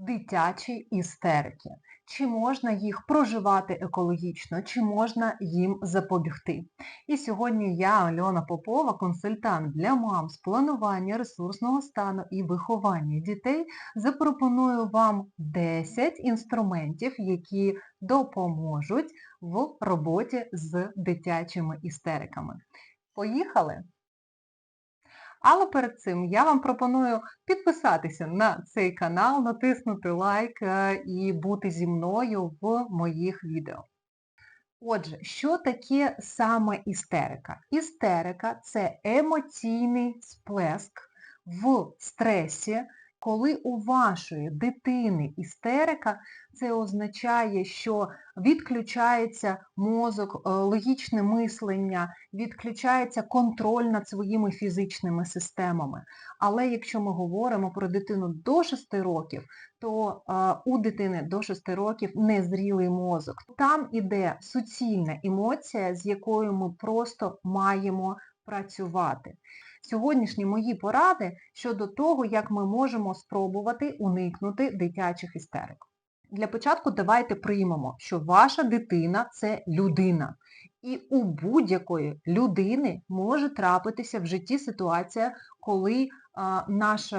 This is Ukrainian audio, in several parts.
дитячі істерики. Чи можна їх проживати екологічно, чи можна їм запобігти? І сьогодні я, Альона Попова, консультант для мам з планування ресурсного стану і виховання дітей, запропоную вам 10 інструментів, які допоможуть в роботі з дитячими істериками. Поїхали! Але перед цим я вам пропоную підписатися на цей канал, натиснути лайк е, і бути зі мною в моїх відео. Отже, що таке саме істерика? Істерика це емоційний сплеск в стресі, коли у вашої дитини істерика, це означає, що відключається мозок, е, логічне мислення, відключається контроль над своїми фізичними системами. Але якщо ми говоримо про дитину до 6 років, то е, у дитини до 6 років незрілий мозок. Там іде суцільна емоція, з якою ми просто маємо працювати. Сьогоднішні мої поради щодо того, як ми можемо спробувати уникнути дитячих істерик. Для початку давайте приймемо, що ваша дитина це людина. І у будь-якої людини може трапитися в житті ситуація, коли наш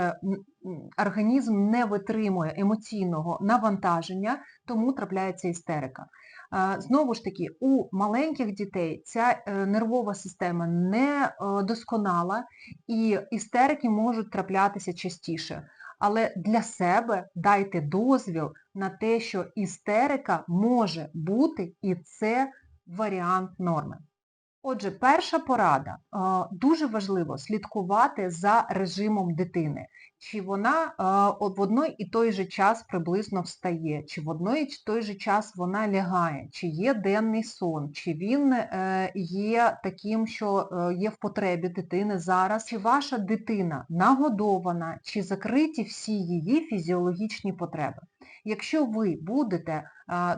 організм не витримує емоційного навантаження, тому трапляється істерика. Знову ж таки, у маленьких дітей ця е, нервова система не е, досконала і істерики можуть траплятися частіше. Але для себе дайте дозвіл на те, що істерика може бути і це варіант норми. Отже, перша порада. Дуже важливо слідкувати за режимом дитини. Чи вона в одной і той же час приблизно встає, чи в одной і той же час вона лягає, чи є денний сон, чи він е, є таким, що е, є в потребі дитини зараз, чи ваша дитина нагодована, чи закриті всі її фізіологічні потреби. Якщо ви будете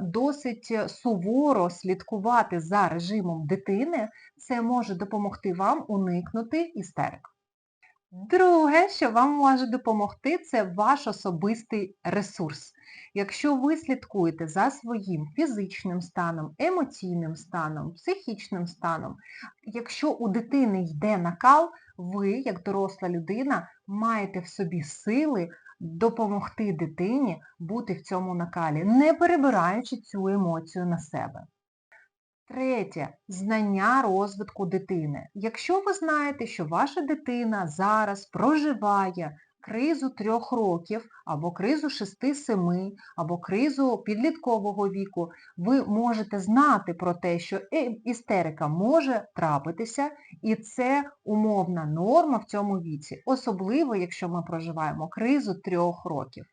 досить суворо слідкувати за режимом дитини, це може допомогти вам уникнути істерик. Друге, що вам може допомогти, це ваш особистий ресурс. Якщо ви слідкуєте за своїм фізичним станом, емоційним станом, психічним станом, якщо у дитини йде накал, ви, як доросла людина, маєте в собі сили допомогти дитині бути в цьому накалі, не перебираючи цю емоцію на себе. Третє знання розвитку дитини. Якщо ви знаєте, що ваша дитина зараз проживає кризу трьох років, або кризу 6-7, або кризу підліткового віку, ви можете знати про те, що е, істерика може трапитися, і це умовна норма в цьому віці, особливо, якщо ми проживаємо кризу трьох років.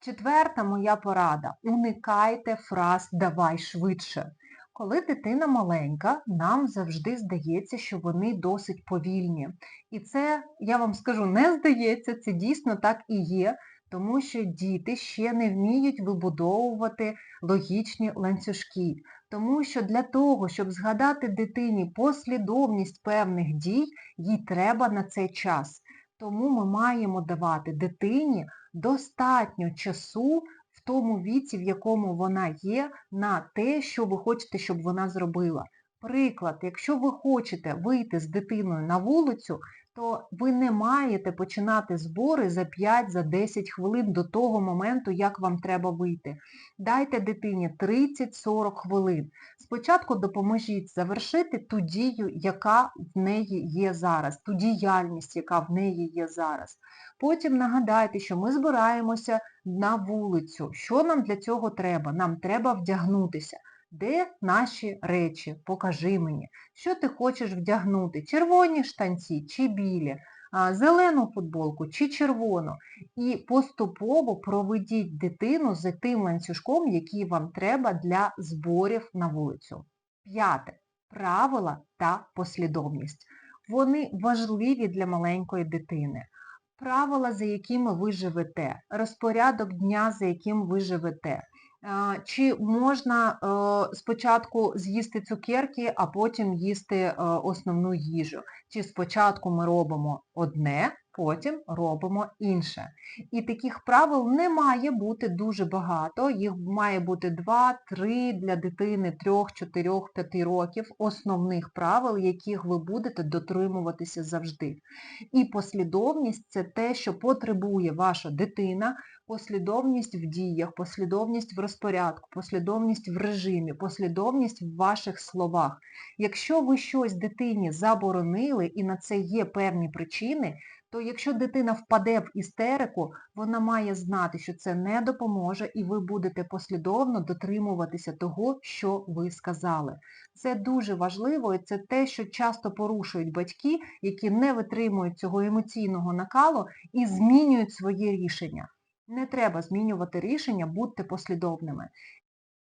Четверта моя порада. Уникайте фраз Давай швидше. Коли дитина маленька, нам завжди здається, що вони досить повільні. І це, я вам скажу, не здається, це дійсно так і є, тому що діти ще не вміють вибудовувати логічні ланцюжки. Тому що для того, щоб згадати дитині послідовність певних дій, їй треба на цей час. Тому ми маємо давати дитині достатньо часу в тому віці, в якому вона є, на те, що ви хочете, щоб вона зробила. Приклад, якщо ви хочете вийти з дитиною на вулицю, то ви не маєте починати збори за 5-10 хвилин до того моменту, як вам треба вийти. Дайте дитині 30-40 хвилин. Спочатку допоможіть завершити ту дію, яка в неї є зараз, ту діяльність, яка в неї є зараз. Потім нагадайте, що ми збираємося на вулицю. Що нам для цього треба? Нам треба вдягнутися. Де наші речі? Покажи мені. Що ти хочеш вдягнути? Червоні штанці чи білі, зелену футболку чи червону. І поступово проведіть дитину за тим ланцюжком, який вам треба для зборів на вулицю. П'яте. Правила та послідовність. Вони важливі для маленької дитини. Правила, за якими ви живете, розпорядок дня, за яким ви живете. Чи можна е, спочатку з'їсти цукерки, а потім їсти е, основну їжу? Чи спочатку ми робимо одне, потім робимо інше. І таких правил не має бути дуже багато, їх має бути 2-3 для дитини 3, 4, 5 років основних правил, яких ви будете дотримуватися завжди. І послідовність це те, що потребує ваша дитина, послідовність в діях, послідовність в розпорядку, послідовність в режимі, послідовність в ваших словах. Якщо ви щось дитині заборонили і на це є певні причини, то якщо дитина впаде в істерику, вона має знати, що це не допоможе і ви будете послідовно дотримуватися того, що ви сказали. Це дуже важливо і це те, що часто порушують батьки, які не витримують цього емоційного накалу і змінюють своє рішення. Не треба змінювати рішення, будьте послідовними.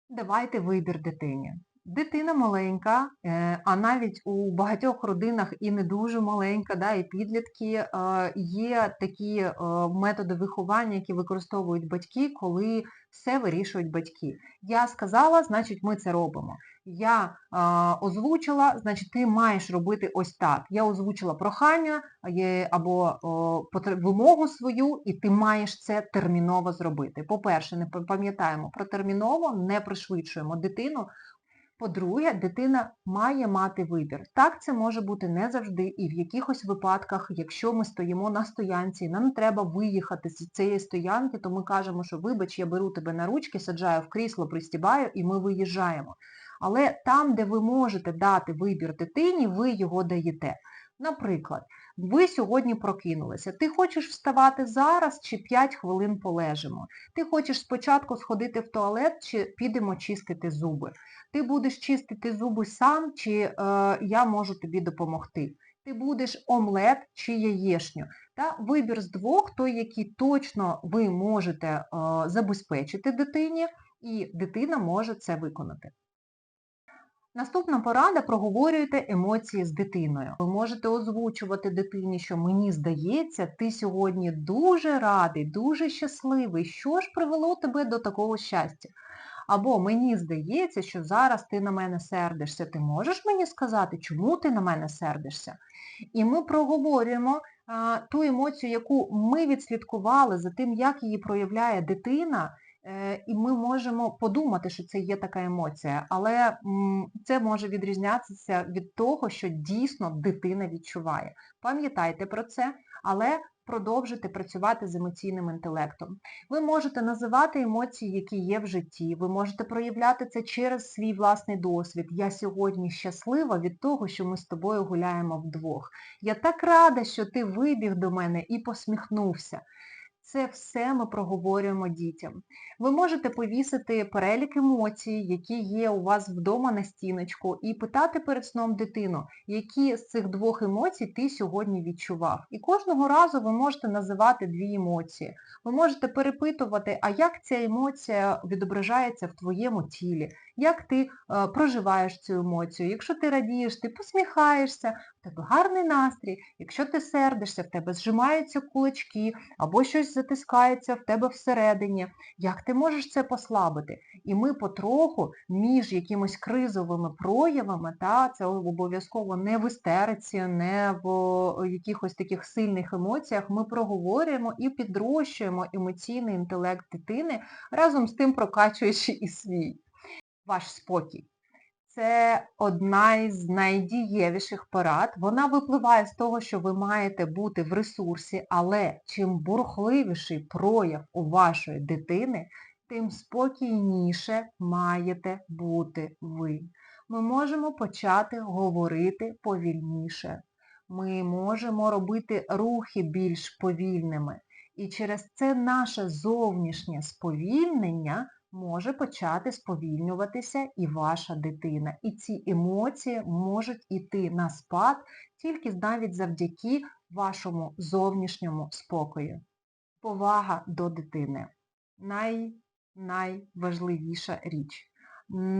Давайте вибір дитині. Дитина маленька, е, а навіть у багатьох родинах і не дуже маленька, да, і підлітки, е, є такі е, методи виховання, які використовують батьки, коли все вирішують батьки. Я сказала, значить ми це робимо. Я озвучила, значить ти маєш робити ось так. Я озвучила прохання або вимогу свою, і ти маєш це терміново зробити. По-перше, не пам'ятаємо про терміново, не пришвидшуємо дитину. По-друге, дитина має мати вибір. Так, це може бути не завжди і в якихось випадках, якщо ми стоїмо на стоянці, нам треба виїхати з цієї стоянки, то ми кажемо, що вибач, я беру тебе на ручки, саджаю в крісло, пристібаю і ми виїжджаємо. Але там, де ви можете дати вибір дитині, ви його даєте. Наприклад, ви сьогодні прокинулися. Ти хочеш вставати зараз чи 5 хвилин полежимо. Ти хочеш спочатку сходити в туалет чи підемо чистити зуби. Ти будеш чистити зуби сам, чи е, я можу тобі допомогти. Ти будеш омлет чи яєшню. Та Вибір з двох, той, який точно ви можете е, забезпечити дитині, і дитина може це виконати. Наступна порада проговорюйте емоції з дитиною. Ви можете озвучувати дитині, що мені здається, ти сьогодні дуже радий, дуже щасливий. Що ж привело тебе до такого щастя? Або мені здається, що зараз ти на мене сердишся. Ти можеш мені сказати, чому ти на мене сердишся? І ми проговорюємо а, ту емоцію, яку ми відслідкували за тим, як її проявляє дитина. Е, і ми можемо подумати, що це є така емоція, але це може відрізнятися від того, що дійсно дитина відчуває. Пам'ятайте про це, але продовжити працювати з емоційним інтелектом. Ви можете називати емоції, які є в житті, ви можете проявляти це через свій власний досвід. Я сьогодні щаслива від того, що ми з тобою гуляємо вдвох. Я так рада, що ти вибіг до мене і посміхнувся. Це все ми проговорюємо дітям. Ви можете повісити перелік емоцій, які є у вас вдома на стіночку, і питати перед сном дитину, які з цих двох емоцій ти сьогодні відчував. І кожного разу ви можете називати дві емоції. Ви можете перепитувати, а як ця емоція відображається в твоєму тілі, як ти е, проживаєш цю емоцію. Якщо ти радієш, ти посміхаєшся, в тебе гарний настрій, якщо ти сердишся, в тебе зжимаються кулачки, або щось затискається в тебе всередині, як ти можеш це послабити? І ми потроху між якимось кризовими проявами, та, це обов'язково не в істериці, не в якихось таких сильних емоціях, ми проговорюємо і підрощуємо емоційний інтелект дитини, разом з тим прокачуючи і свій ваш спокій. Це одна із найдієвіших порад. Вона випливає з того, що ви маєте бути в ресурсі, але чим бурхливіший прояв у вашої дитини, тим спокійніше маєте бути ви. Ми можемо почати говорити повільніше. Ми можемо робити рухи більш повільними. І через це наше зовнішнє сповільнення може почати сповільнюватися і ваша дитина. І ці емоції можуть іти на спад тільки навіть завдяки вашому зовнішньому спокою. Повага до дитини. Най, Найважливіша річ.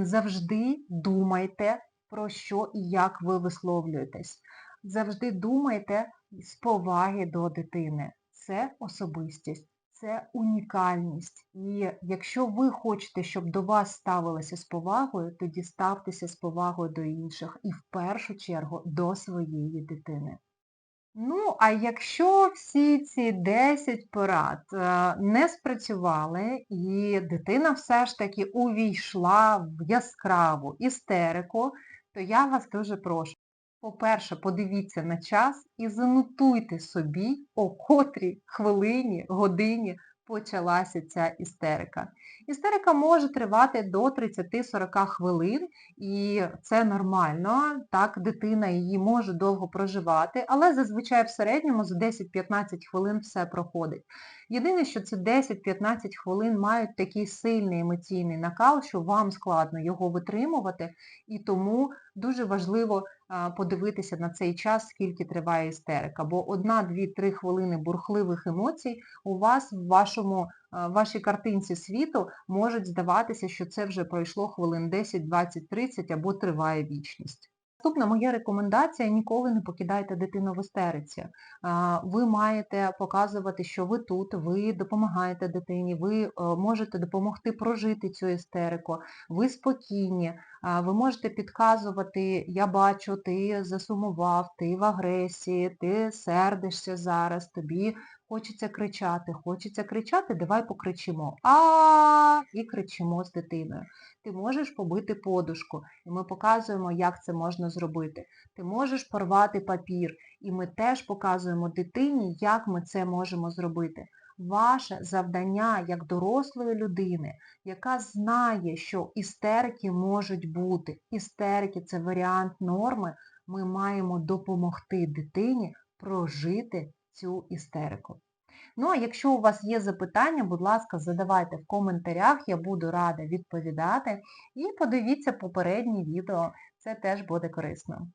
Завжди думайте, про що і як ви висловлюєтесь. Завжди думайте з поваги до дитини. Це особистість це унікальність. І якщо ви хочете, щоб до вас ставилися з повагою, тоді ставтеся з повагою до інших і в першу чергу до своєї дитини. Ну, а якщо всі ці 10 порад е, не спрацювали, і дитина все ж таки увійшла в яскраву істерику, то я вас дуже прошу. По-перше, подивіться на час і занотуйте собі, о котрій хвилині, годині почалася ця істерика. Істерика може тривати до 30-40 хвилин, і це нормально, так, дитина її може довго проживати, але зазвичай в середньому за 10-15 хвилин все проходить. Єдине, що ці 10-15 хвилин мають такий сильний емоційний накал, що вам складно його витримувати, і тому дуже важливо подивитися на цей час, скільки триває істерика. Бо одна, дві, три хвилини бурхливих емоцій у вас в вашому, вашій картинці світу можуть здаватися, що це вже пройшло хвилин 10, 20, 30 або триває вічність. Наступна моя рекомендація – ніколи не покидайте дитину в істериці. Ви маєте показувати, що ви тут, ви допомагаєте дитині, ви е, можете допомогти прожити цю істерику, ви спокійні, ви можете підказувати, я бачу, ти засумував, ти в агресії, ти сердишся зараз, тобі хочеться кричати, хочеться кричати, давай покричимо. А і кричимо з дитиною. Ти можеш побити подушку, і ми показуємо, як це можна зробити. Ти можеш порвати папір, і ми теж показуємо дитині, як ми це можемо зробити. Ваше завдання як дорослої людини, яка знає, що істерики можуть бути. Істерики – це варіант норми, ми маємо допомогти дитині прожити цю істерику. Ну, а якщо у вас є запитання, будь ласка, задавайте в коментарях, я буду рада відповідати. І подивіться попереднє відео, це теж буде корисно.